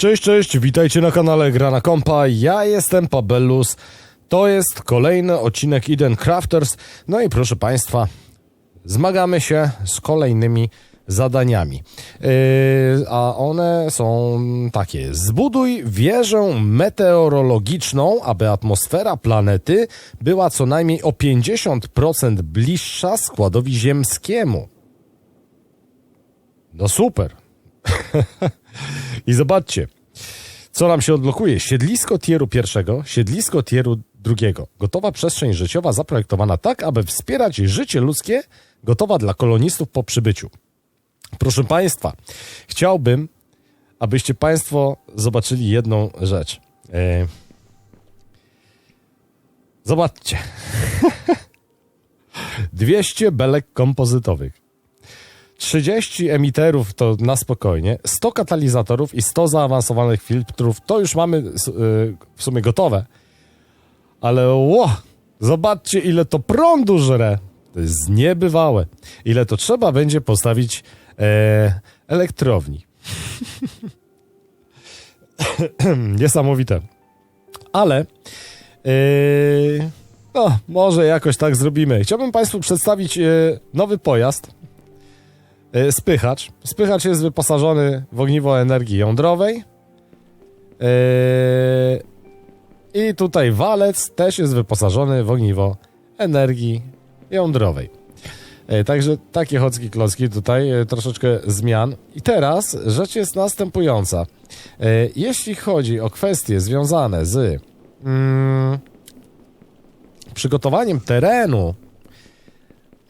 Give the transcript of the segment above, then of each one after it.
Cześć, cześć, witajcie na kanale Grana Kompa. Ja jestem Pabellus. To jest kolejny odcinek Eden Crafters. No i proszę Państwa, zmagamy się z kolejnymi zadaniami. Yy, a one są takie. Zbuduj wieżę meteorologiczną, aby atmosfera planety była co najmniej o 50% bliższa składowi ziemskiemu. No super. I zobaczcie, co nam się odblokuje. Siedlisko tieru pierwszego, siedlisko tieru drugiego. Gotowa przestrzeń życiowa zaprojektowana tak, aby wspierać życie ludzkie, gotowa dla kolonistów po przybyciu. Proszę Państwa, chciałbym, abyście Państwo zobaczyli jedną rzecz. E... Zobaczcie. 200 belek kompozytowych. 30 emiterów to na spokojnie, 100 katalizatorów i 100 zaawansowanych filtrów to już mamy y, w sumie gotowe. Ale ło, zobaczcie ile to prądu żre. To jest niebywałe. Ile to trzeba będzie postawić e, elektrowni. Niesamowite. Ale yy, no, może jakoś tak zrobimy. Chciałbym Państwu przedstawić yy, nowy pojazd. Yy, spychacz. Spychacz jest wyposażony w ogniwo energii jądrowej. Yy, I tutaj walec też jest wyposażony w ogniwo energii jądrowej. E, Także takie chocki klocki tutaj, e, troszeczkę zmian. I teraz rzecz jest następująca. E, Jeśli chodzi o kwestie związane z mm, przygotowaniem terenu,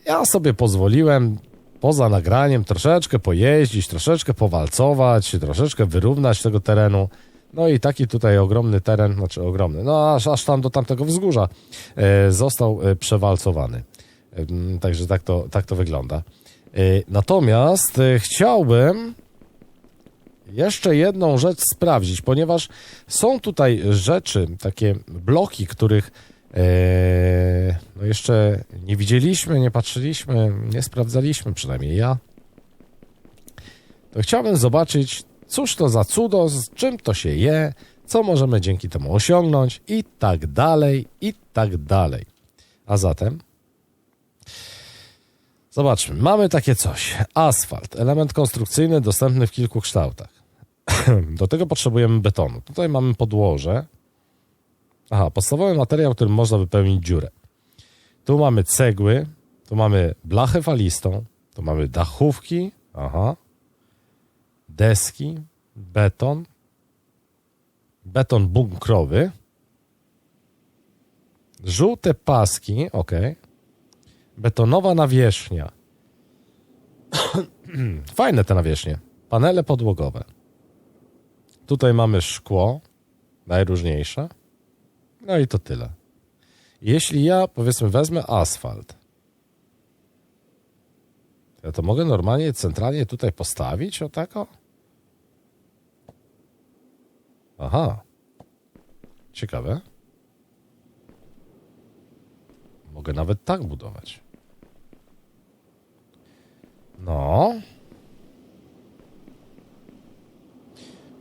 ja sobie pozwoliłem poza nagraniem troszeczkę pojeździć, troszeczkę powalcować, troszeczkę wyrównać tego terenu. No i taki tutaj ogromny teren, znaczy ogromny, no aż, aż tam do tamtego wzgórza e, został e, przewalcowany. Ym, Także tak to, tak to wygląda. Yy, Natomiast yy, chciałbym jeszcze jedną rzecz sprawdzić, ponieważ są tutaj rzeczy, takie bloki, których no jeszcze nie widzieliśmy, nie patrzyliśmy, nie sprawdzaliśmy, przynajmniej ja. To chciałbym zobaczyć, cóż to za cudo, z czym to się je, co możemy dzięki temu osiągnąć i tak dalej, i tak dalej. A zatem Zobaczmy, mamy takie coś. Asfalt, element konstrukcyjny dostępny w kilku kształtach. Do tego potrzebujemy betonu. Tutaj mamy podłoże. Aha, podstawowy materiał, którym można wypełnić dziurę. Tu mamy cegły, tu mamy blachę falistą, tu mamy dachówki, aha, deski, beton, beton bunkrowy, żółte paski, ok, Betonowa nawierzchnia. Fajne te nawierzchnie. Panele podłogowe. Tutaj mamy szkło, najróżniejsze. No i to tyle. Jeśli ja, powiedzmy, wezmę asfalt, ja to mogę normalnie, centralnie tutaj postawić o tako? Aha. Ciekawe. Mogę nawet tak budować. No.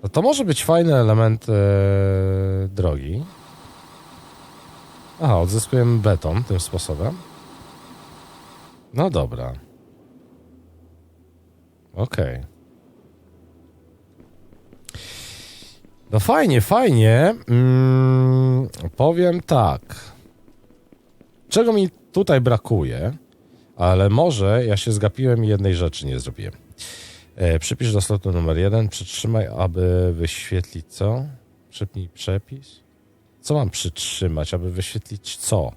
No to może być fajny element e, drogi. Aha, odzyskujemy beton tym sposobem. No dobra. Okej. Okay. No fajnie, fajnie. Mm, powiem tak. Czego mi tutaj brakuje? Ale może ja się zgapiłem i jednej rzeczy nie zrobiłem. E, przypisz do slotu numer jeden, przytrzymaj, aby wyświetlić co? Przypnij przepis. Co mam przytrzymać, aby wyświetlić co?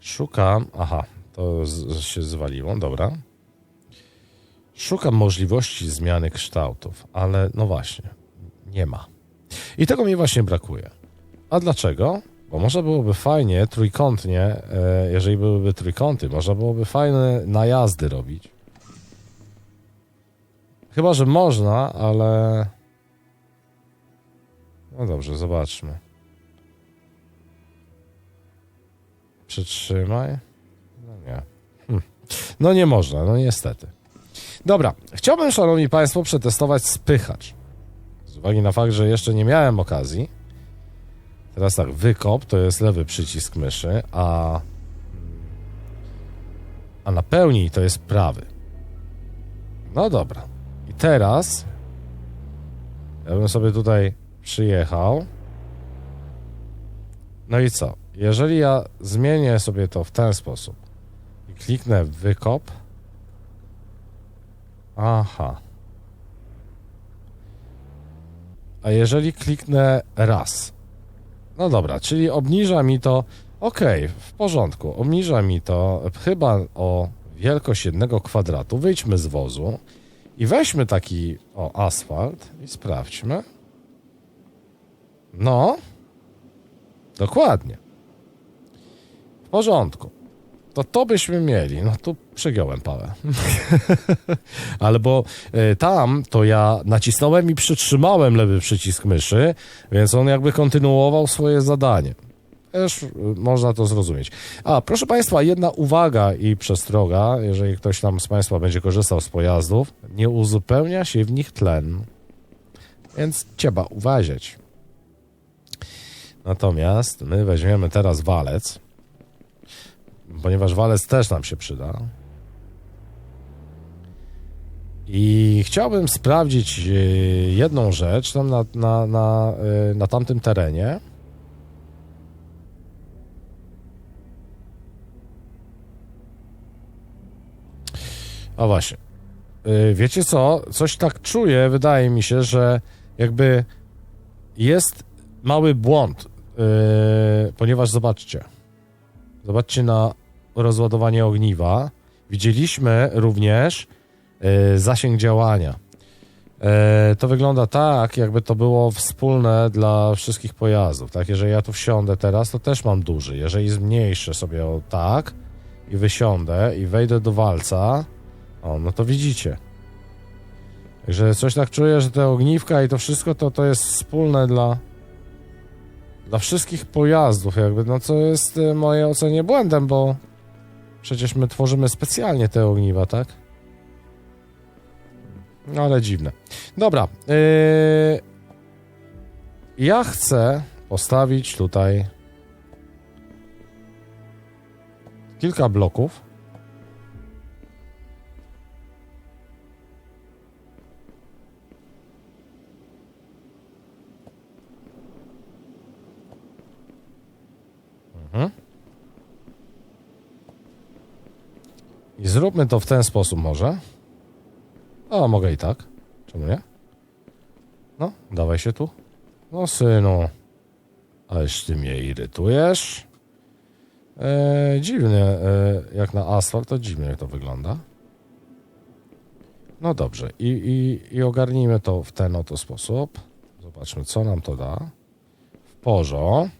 Szukam, aha, to z, się zwaliło, dobra. Szukam możliwości zmiany kształtów, ale no właśnie, nie ma. I tego mi właśnie brakuje. A dlaczego? Bo może byłoby fajnie trójkątnie, e, jeżeli byłyby trójkąty, można byłoby fajne najazdy robić. Chyba, że można, ale... No dobrze, zobaczmy. Przytrzymaj. No nie. Hm. No nie można, no niestety. Dobra, chciałbym, szanowni państwo, przetestować spychacz. Z uwagi na fakt, że jeszcze nie miałem okazji. Teraz tak, wykop to jest lewy przycisk myszy, a a napełnij to jest prawy. No dobra. Teraz ja bym sobie tutaj przyjechał. No i co? Jeżeli ja zmienię sobie to w ten sposób i kliknę wykop. Aha. A jeżeli kliknę raz. No dobra, czyli obniża mi to. Okej, w porządku. Obniża mi to chyba o wielkość jednego kwadratu. Wyjdźmy z wozu i weźmy taki o asfalt i sprawdźmy. No, dokładnie. W porządku. To to byśmy mieli. No tu przygiąłem pałę. Albo y, tam to ja nacisnąłem i przytrzymałem lewy przycisk myszy, więc on jakby kontynuował swoje zadanie. Też y, można to zrozumieć. A, proszę Państwa, jedna uwaga i przestroga, jeżeli ktoś tam z Państwa będzie korzystał z pojazdów, nie uzupełnia się w nich tlen. Więc trzeba uważać. Natomiast my weźmiemy teraz walec, ponieważ walec też nam się przyda. I chciałbym sprawdzić e, jedną rzecz tam na, na, na, e, na tamtym terenie. A właśnie. E, Wiecie co? Coś tak czuję, wydaje mi się, że jakby jest mały błąd, yy, ponieważ zobaczcie. Zobaczcie na rozładowanie ogniwa. Widzieliśmy również yy, zasięg działania. To wygląda tak, jakby to było wspólne dla wszystkich pojazdów. Tak, jeżeli ja tu wsiądę teraz, to też mam duży. Jeżeli zmniejszę sobie o tak i wysiądę i wejdę do walca, o, no to widzicie. Także coś tak czuję, że te ogniwka i to wszystko to, to jest wspólne dla, dla wszystkich pojazdów, jakby, no co jest y, moje ocenie błędem, bo przecież my tworzymy specjalnie te ogniwa, tak? No ale dziwne. Dobra. Yy... Ja chcę postawić tutaj kilka bloków. Zróbmy to w ten sposób może. A, mogę i tak. Czemu nie? No, dawaj się tu. No, synu. Ależ ty mnie irytujesz. E, dziwnie, e, jak na asfalt, to dziwnie to wygląda. No dobrze, i, i, i ogarnijmy to w ten oto sposób. Zobaczmy, co nam to da. W porządku.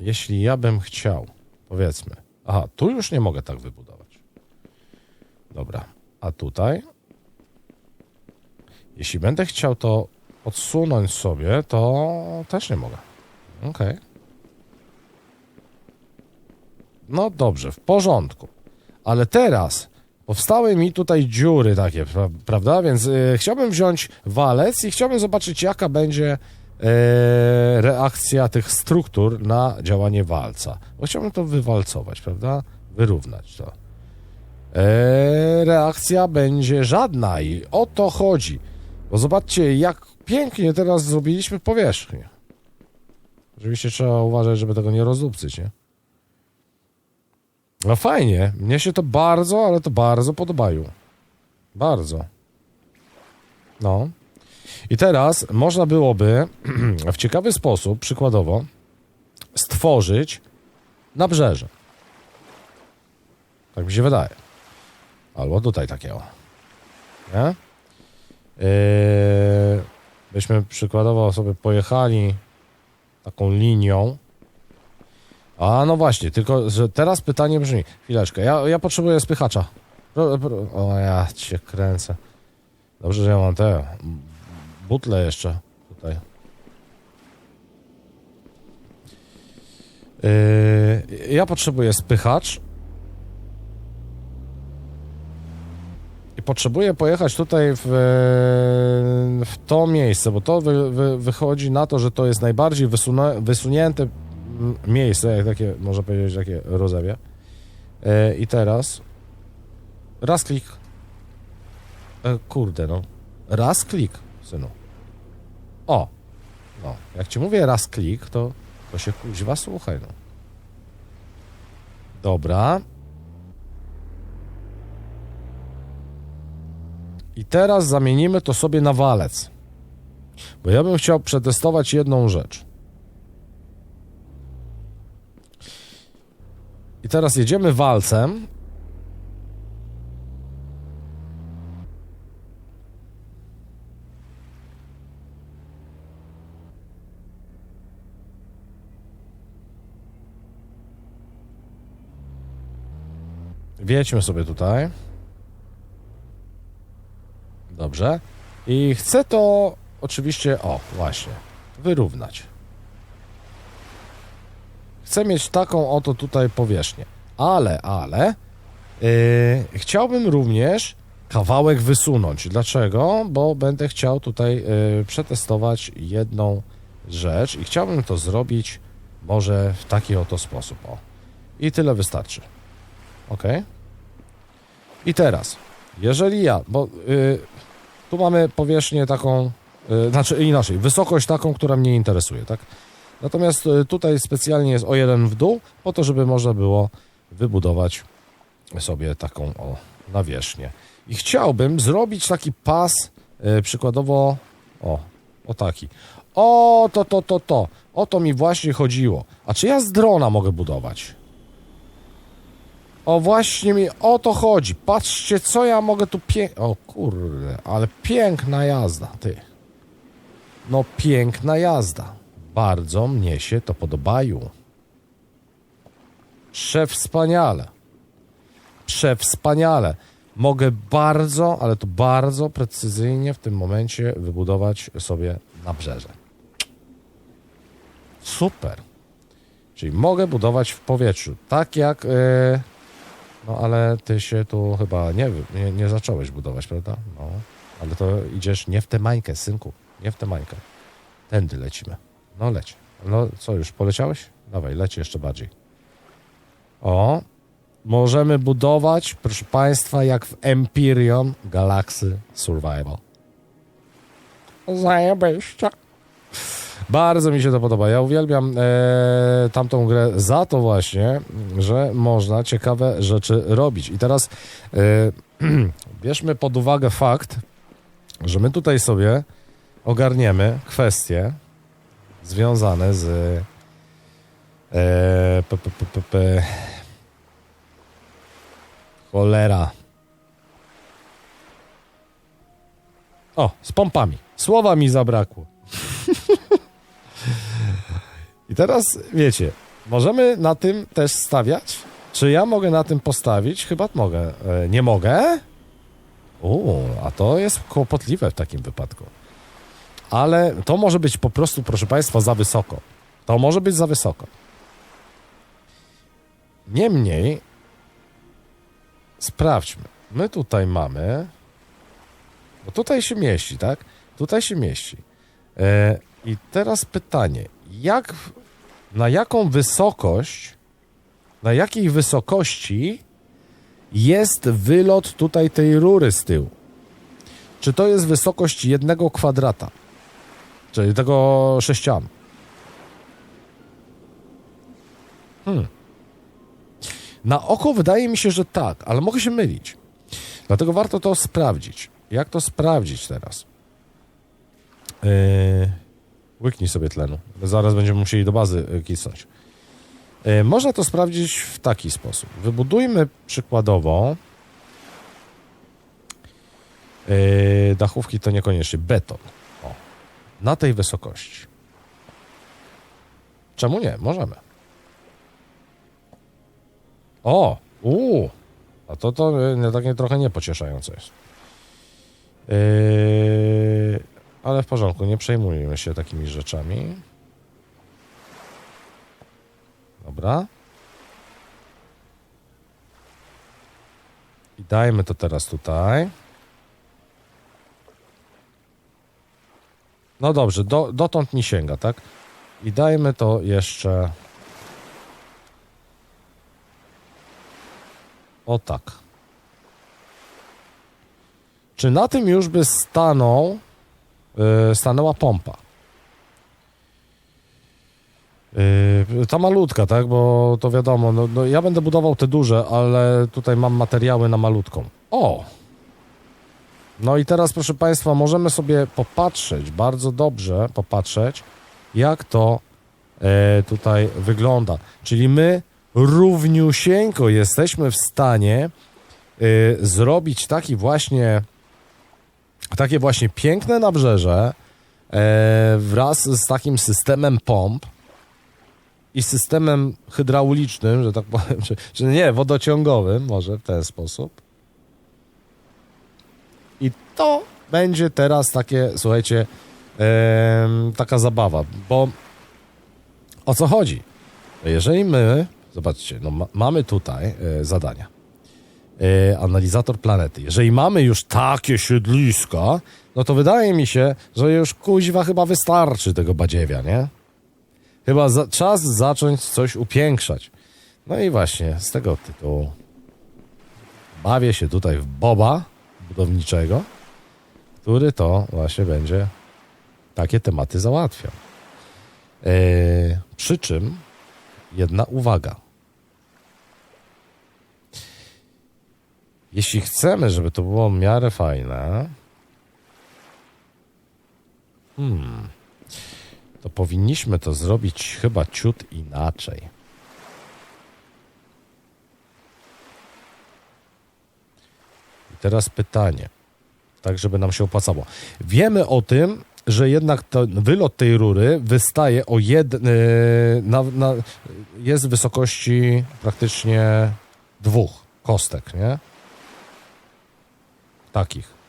Jeśli ja bym chciał, powiedzmy, aha, tu już nie mogę tak wybudować. Dobra, a tutaj? Jeśli będę chciał to odsunąć sobie, to też nie mogę. Okej. No dobrze, w porządku. Ale teraz powstały mi tutaj dziury takie, pra prawda? Więc y, chciałbym wziąć walec i chciałbym zobaczyć, jaka będzie e, reakcja tych struktur na działanie walca. Bo chciałbym to wywalcować, prawda? Wyrównać to. E, reakcja będzie żadna i o to chodzi. Bo zobaczcie, jak pięknie teraz zrobiliśmy powierzchnię. Oczywiście trzeba uważać, żeby tego nie rozdupcyć, nie? No fajnie. Mnie się to bardzo, ale to bardzo podobają. Bardzo. No. I teraz można byłoby w ciekawy sposób, przykładowo, stworzyć nabrzeże. Tak mi się wydaje. Albo tutaj takiego. Nie? Yy, byśmy przykładowo sobie pojechali taką linią. A no właśnie, tylko że teraz pytanie brzmi. Chwileczkę, ja, ja potrzebuję spychacza. O, ja cię kręcę. Dobrze, że ja mam te butle jeszcze tutaj. Yy, ja potrzebuję spychacz. I potrzebuję pojechać tutaj w, e, w to miejsce, bo to wy, wy, wychodzi na to, że to jest najbardziej wysuna, wysunięte miejsce, jak takie, można powiedzieć, takie rozewie. I teraz raz klik. E, kurde, no. Raz klik, synu. O. No, jak ci mówię raz klik, to, to się kuźwa słuchaj, no. Dobra. I teraz zamienimy to sobie na walec. Bo ja bym chciał przetestować jedną rzecz. I teraz jedziemy walcem. Wiedźmy sobie tutaj. Dobrze. I chcę to oczywiście, o, właśnie, wyrównać. Chcę mieć taką oto tutaj powierzchnię. Ale, ale, yy, chciałbym również kawałek wysunąć. Dlaczego? Bo będę chciał tutaj yy, przetestować jedną rzecz i chciałbym to zrobić może w taki oto sposób. O. I tyle wystarczy. Ok? I teraz, jeżeli ja, bo y, tu mamy powierzchnię taką, y, znaczy inaczej, wysokość taką, która mnie interesuje, tak? Natomiast y, tutaj specjalnie jest o jeden w dół, po to, żeby można było wybudować sobie taką o nawierzchnię. I chciałbym zrobić taki pas, y, przykładowo, o, o taki. O, to, to, to, to. O to mi właśnie chodziło. A czy ja z drona mogę budować? O właśnie mi o to chodzi. Patrzcie, co ja mogę tu pięk... O kurde, ale piękna jazda, ty. No piękna jazda. Bardzo mnie się to podobają. Przewspaniale. Przewspaniale. Mogę bardzo, ale to bardzo precyzyjnie w tym momencie wybudować sobie nabrzeże. Super. Czyli mogę budować w powietrzu. Tak jak... Yy, no ale ty się tu chyba nie, nie, nie zacząłeś budować, prawda? No, ale to idziesz nie w tę mańkę, synku, nie w tę mańkę. Tędy lecimy. No leć. No co, już poleciałeś? Dawaj, leć jeszcze bardziej. O, możemy budować, proszę Państwa, jak w Empyrean Galaxy Survival. Zajebiście. Bardzo mi się to podoba. Ja uwielbiam e, tamtą grę za to właśnie, że można ciekawe rzeczy robić. I teraz e, bierzmy pod uwagę fakt, że my tutaj sobie ogarniemy kwestie związane z e, p, p, p, p, p, cholera. O, z pompami. Słowa mi zabrakło. I teraz wiecie, możemy na tym też stawiać? Czy ja mogę na tym postawić? Chyba mogę. E, nie mogę? O, a to jest kłopotliwe w takim wypadku. Ale to może być po prostu, proszę Państwa, za wysoko. To może być za wysoko. Niemniej, sprawdźmy. My tutaj mamy. Bo tutaj się mieści, tak? Tutaj się mieści. E, I teraz pytanie, jak, na jaką wysokość, na jakiej wysokości jest wylot tutaj tej rury z tyłu? Czy to jest wysokość jednego kwadrata? Czyli tego sześcianu? Hmm. Na oko wydaje mi się, że tak, ale mogę się mylić. Dlatego warto to sprawdzić. Jak to sprawdzić teraz? Yy, łyknij sobie tlenu. Zaraz będziemy musieli do bazy yy, kisnąć. Yy, można to sprawdzić w taki sposób. Wybudujmy przykładowo yy, dachówki to niekoniecznie beton. O, na tej wysokości. Czemu nie? Możemy. O! Uuu! A to to yy, takie trochę niepocieszające jest. Yy, ale w porządku, nie przejmujmy się takimi rzeczami. Dobra. I dajmy to teraz tutaj. No dobrze, do, dotąd nie sięga, tak? I dajmy to jeszcze... O tak. Czy na tym już by stanął stanęła pompa? Yy, ta malutka, tak? Bo to wiadomo, no, no ja będę budował te duże, ale tutaj mam materiały na malutką. O! No i teraz, proszę Państwa, możemy sobie popatrzeć, bardzo dobrze popatrzeć, jak to e, tutaj wygląda. Czyli my równiusieńko jesteśmy w stanie e, zrobić taki właśnie, takie właśnie piękne nabrzeże e, wraz z takim systemem pomp i systemem hydraulicznym, że tak powiem, że, że nie, wodociągowym, może w ten sposób. I to będzie teraz takie, słuchajcie, em, taka zabawa, bo o co chodzi? Jeżeli my, zobaczcie, no ma, mamy tutaj e, zadania. E, analizator planety. Jeżeli mamy już takie siedliska, no to wydaje mi się, że już kuźwa chyba wystarczy tego badziewia, nie? Chyba za, czas zacząć coś upiększać. No i właśnie z tego tytułu bawię się tutaj w Boba budowniczego, który to właśnie będzie takie tematy załatwiał. Eee, przy czym jedna uwaga. Jeśli chcemy, żeby to było miarę fajne, hmm, to powinniśmy to zrobić chyba ciut inaczej. I teraz pytanie, tak żeby nam się opłacało. Wiemy o tym, że jednak ten wylot tej rury wystaje o jed... yy, na, na, jest w wysokości praktycznie dwóch kostek, nie? Takich.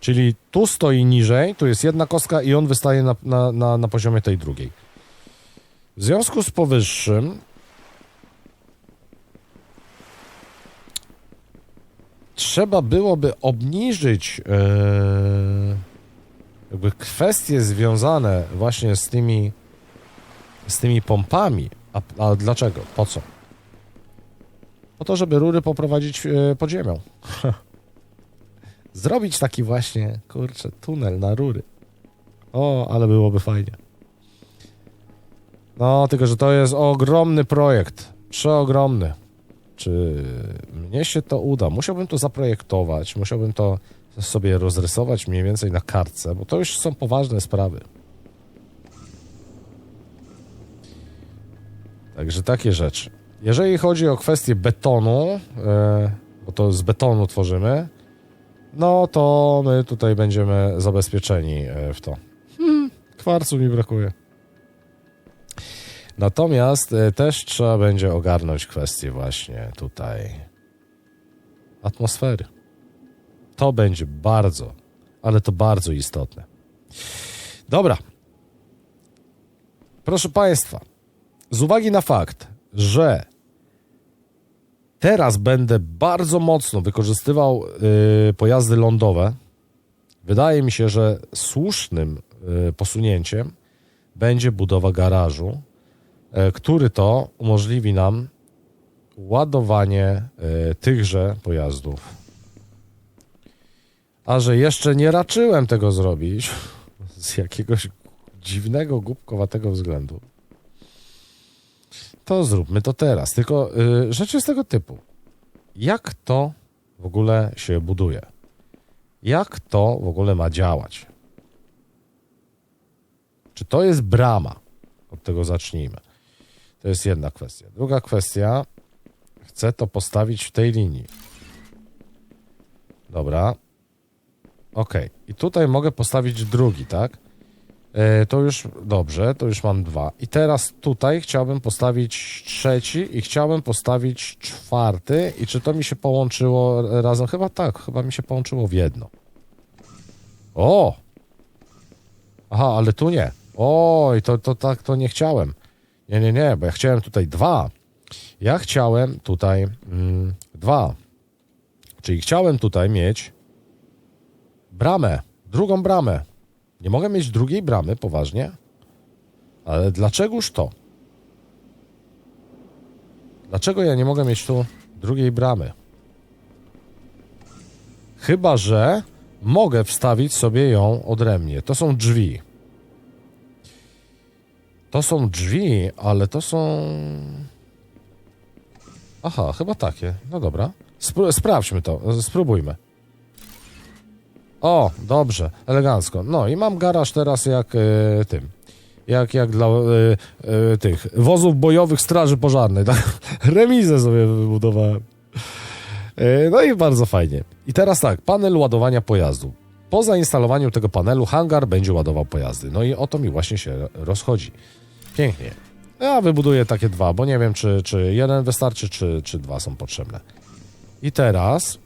Czyli tu stoi niżej, tu jest jedna kostka i on wystaje na, na, na, na poziomie tej drugiej. W związku z powyższym trzeba byłoby obniżyć yy, jakby kwestie związane właśnie z tymi z tymi pompami. A, a dlaczego? Po co? Po to, żeby rury poprowadzić yy, pod ziemią. Zrobić taki właśnie, kurczę, tunel na rury. O, ale byłoby fajnie. No, tylko że to jest ogromny projekt. Przeogromny. Czy mnie się to uda? Musiałbym to zaprojektować, musiałbym to sobie rozrysować mniej więcej na kartce, bo to już są poważne sprawy. Także takie rzeczy. Jeżeli chodzi o kwestię betonu, e, bo to z betonu tworzymy, no to my tutaj będziemy zabezpieczeni e, w to. Hmm, kwarcu mi brakuje. Natomiast e, też trzeba będzie ogarnąć kwestię właśnie tutaj atmosfery. To będzie bardzo, ale to bardzo istotne. Dobra. Proszę Państwa, z uwagi na fakt, że teraz będę bardzo mocno wykorzystywał y, pojazdy lądowe, wydaje mi się, że słusznym y, posunięciem będzie budowa garażu, y, który to umożliwi nam ładowanie y, tychże pojazdów. A że jeszcze nie raczyłem tego zrobić z jakiegoś dziwnego, głupkowatego względu, to zróbmy to teraz. Tylko y, rzecz jest tego typu. Jak to w ogóle się buduje? Jak to w ogóle ma działać? Czy to jest brama? Od tego zacznijmy. To jest jedna kwestia. Druga kwestia. Chcę to postawić w tej linii. Dobra. Ok. I tutaj mogę postawić drugi, tak? E, to już dobrze, to już mam dwa. I teraz tutaj chciałbym postawić trzeci i chciałbym postawić czwarty. I czy to mi się połączyło razem? Chyba tak, chyba mi się połączyło w jedno. O! Aha, ale tu nie. Oj, to, to tak to nie chciałem. Nie, nie, nie, bo ja chciałem tutaj dwa. Ja chciałem tutaj mm, dwa. Czyli chciałem tutaj mieć bramę, drugą bramę Nie mogę mieć drugiej bramy, poważnie? Ale dlaczegoż to? Dlaczego ja nie mogę mieć tu drugiej bramy? Chyba, że mogę wstawić sobie ją odrębnie. To są drzwi. To są drzwi, ale to są. Aha, chyba takie. No dobra. Spró- sprawdźmy to, spróbujmy. O, dobrze, elegancko. No i mam garaż teraz jak e, tym. Jak, jak dla e, e, tych wozów bojowych Straży Pożarnej. Tak? Remizę sobie wybudowałem. No i bardzo fajnie. I teraz tak, panel ładowania pojazdu. Po zainstalowaniu tego panelu hangar będzie ładował pojazdy. No i o to mi właśnie się rozchodzi. Pięknie. Ja wybuduję takie dwa, bo nie wiem, czy, czy jeden wystarczy, czy, czy dwa są potrzebne. I teraz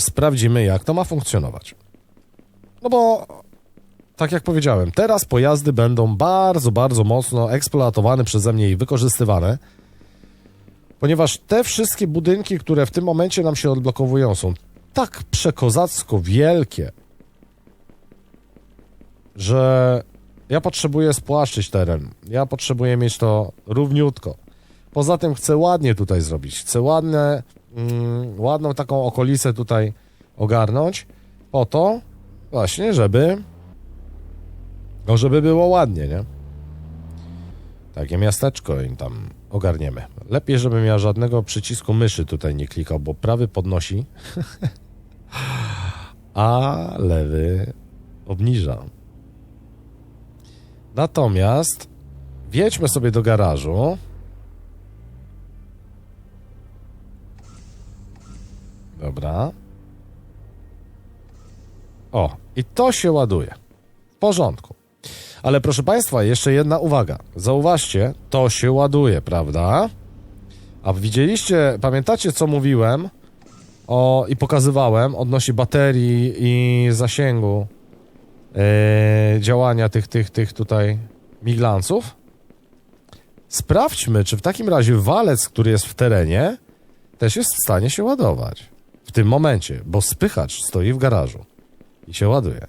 sprawdzimy, jak to ma funkcjonować. No bo, tak jak powiedziałem, teraz pojazdy będą bardzo, bardzo mocno eksploatowane przeze mnie i wykorzystywane, ponieważ te wszystkie budynki, które w tym momencie nam się odblokowują, są tak przekozacko wielkie, że ja potrzebuję spłaszczyć teren. Ja potrzebuję mieć to równiutko. Poza tym chcę ładnie tutaj zrobić. Chcę ładne, mm, ładną taką okolicę tutaj ogarnąć po to właśnie, żeby no, żeby było ładnie, nie? Takie miasteczko im tam ogarniemy. Lepiej, żebym ja żadnego przycisku myszy tutaj nie klikał, bo prawy podnosi, a lewy obniża. Natomiast wjedźmy sobie do garażu. Dobra. O, i to się ładuje. W porządku. Ale proszę Państwa, jeszcze jedna uwaga. Zauważcie, to się ładuje, prawda? A widzieliście, pamiętacie co mówiłem o, i pokazywałem odnośnie baterii i zasięgu e, działania tych, tych, tych tutaj miglanców? Sprawdźmy, czy w takim razie walec, który jest w terenie, też jest w stanie się ładować. W tym momencie, bo spychacz stoi w garażu i się ładuje.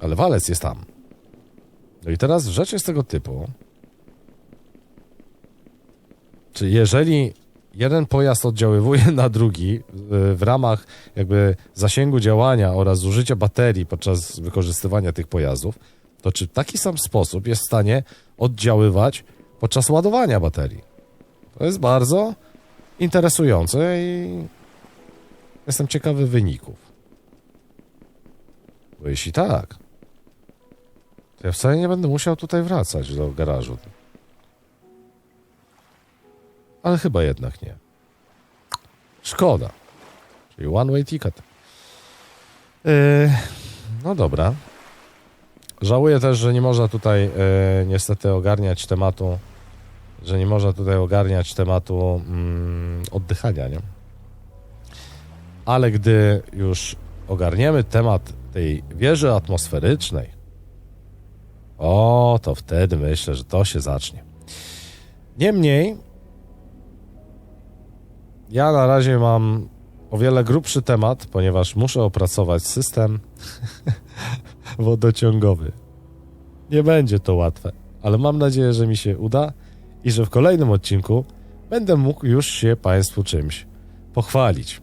Ale walec jest tam. No i teraz rzecz jest tego typu. Czy jeżeli jeden pojazd oddziaływuje na drugi y, w ramach jakby zasięgu działania oraz zużycia baterii podczas wykorzystywania tych pojazdów, to czy w taki sam sposób jest w stanie oddziaływać podczas ładowania baterii? To jest bardzo interesujące i jestem ciekawy wyników. Bo jeśli tak, to ja wcale nie będę musiał tutaj wracać do garażu. Ale chyba jednak nie. Szkoda. Czyli one way ticket. Yy, no dobra. Żałuję też, że nie można tutaj yy, niestety ogarniać tematu, że nie można tutaj ogarniać tematu mm, oddychania, nie? Ale gdy już ogarniemy temat tej wieży atmosferycznej, o, to wtedy myślę, że to się zacznie. Niemniej, ja na razie mam o wiele grubszy temat, ponieważ muszę opracować system wodociągowy. Nie będzie to łatwe, ale mam nadzieję, że mi się uda i że w kolejnym odcinku będę mógł już się Państwu czymś pochwalić.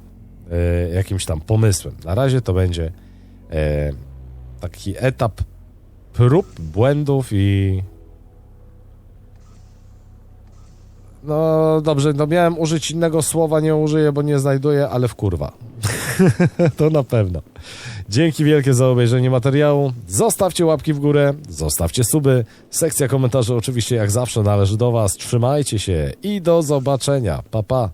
E, jakimś tam pomysłem. Na razie to będzie e, taki etap prób, błędów i. No dobrze, no miałem użyć innego słowa, nie użyję, bo nie znajduję, ale w kurwa. to na pewno. Dzięki wielkie za obejrzenie materiału. Zostawcie łapki w górę, zostawcie suby. Sekcja komentarzy oczywiście jak zawsze należy do Was. Trzymajcie się i do zobaczenia. Pa pa.